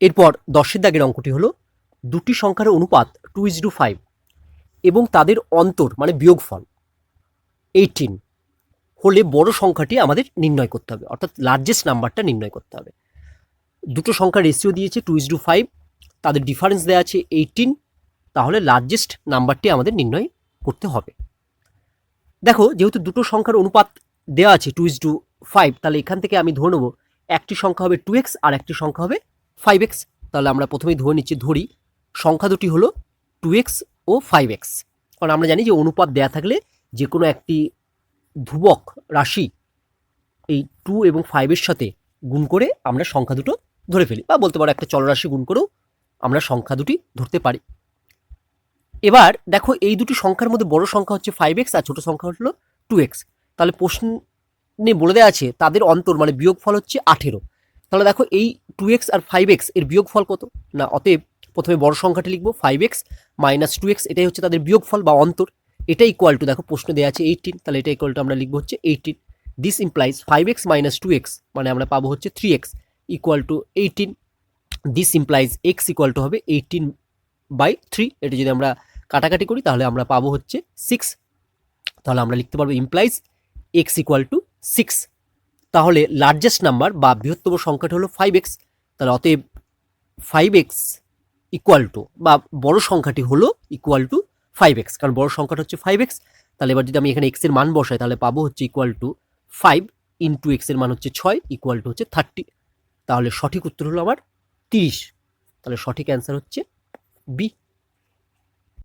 এরপর দশের দাগের অঙ্কটি হলো দুটি সংখ্যার অনুপাত টু ইজ টু ফাইভ এবং তাদের অন্তর মানে বিয়োগফল এইটিন হলে বড় সংখ্যাটি আমাদের নির্ণয় করতে হবে, অর্থাৎ লার্জেস্ট নাম্বারটা নির্ণয় করতে হবে। দুটো সংখ্যার রেশিও দিয়েছে টু ইজ টু ফাইভ তাদের ডিফারেন্স দেওয়া আছে এইটিন তাহলে লার্জেস্ট নাম্বারটি আমাদের নির্ণয় করতে হবে। দেখো, যেহেতু দুটো সংখ্যার অনুপাত দেওয়া আছে টু ইজ টু ফাইভ তাহলে এখান থেকে আমি ধরে নেব, একটি সংখ্যা হবে টু এক্স আর একটি সংখ্যা হবে ফাইভ এক্স তাহলে আমরা প্রথমেই ধরে নিচ্ছি, ধরি। সংখ্যা দুটি হলো টু এক্স ও ফাইভ এক্স কারণ আমরা জানি যে অনুপাত দেয়া থাকলে যে কোনো একটি ধ্রুবক রাশি এই টু এবং ফাইভের সাথে গুণ করে আমরা সংখ্যা দুটো ধরে ফেলি। বা বলতে পারো একটা চলরাশি গুণ করেও আমরা সংখ্যা দুটি ধরতে পারি। এবার দেখো এই দুটি সংখ্যার মধ্যে বড় সংখ্যা হচ্ছে ফাইভ এক্স আর ছোটো সংখ্যা হলো টু এক্স তাহলে প্রশ্নে বলে দেওয়া আছে তাদের অন্তর মানে বিয়োগফল হচ্ছে আঠেরো। তাহলে দেখো এই টু এক্স আর ফাইভ এক্সের বিয়োগফল কত? না, অতএব প্রথমে বড় সংখ্যাটি লিখব five x minus two x এটাই হচ্ছে তাদের বিয়োগফল বা অন্তর। এটা ইকুয়াল টু দেখো প্রশ্ন দেওয়া আছে এইটিন তাহলে এটা ইকুয়াল টু আমরা লিখব হচ্ছে eighteen this implies five x minus two x মানে আমরা পাবো হচ্ছে three x equal to eighteen this implies x equal to হবে এইটিন বাই থ্রি এটা যদি আমরা কাটাকাটি করি, তাহলে আমরা পাবো হচ্ছে সিক্স তাহলে আমরা লিখতে পারব implies x equal to six তাহলে লার্জেস্ট নাম্বার বা বৃহত্তম সংখ্যাটা হলো ফাইভ এক্স তাহলে অতএব ফাইভ এক্স ইকুয়াল টু বা বড় সংখ্যাটি হলো ইকুয়াল টু ফাইভ এক্স কারণ বড় সংখ্যাটা হচ্ছে ফাইভ এক্স তাহলে এবার যদি আমি এখানে এক্সের মান বসাই, তাহলে পাবো হচ্ছে ইকুয়াল টু ফাইভ ইন্টু এক্সের মান হচ্ছে ছয় ইকুয়াল টু হচ্ছে থার্টি তাহলে সঠিক উত্তর হলো আমার তিরিশ, তাহলে সঠিক অ্যান্সার হচ্ছে বি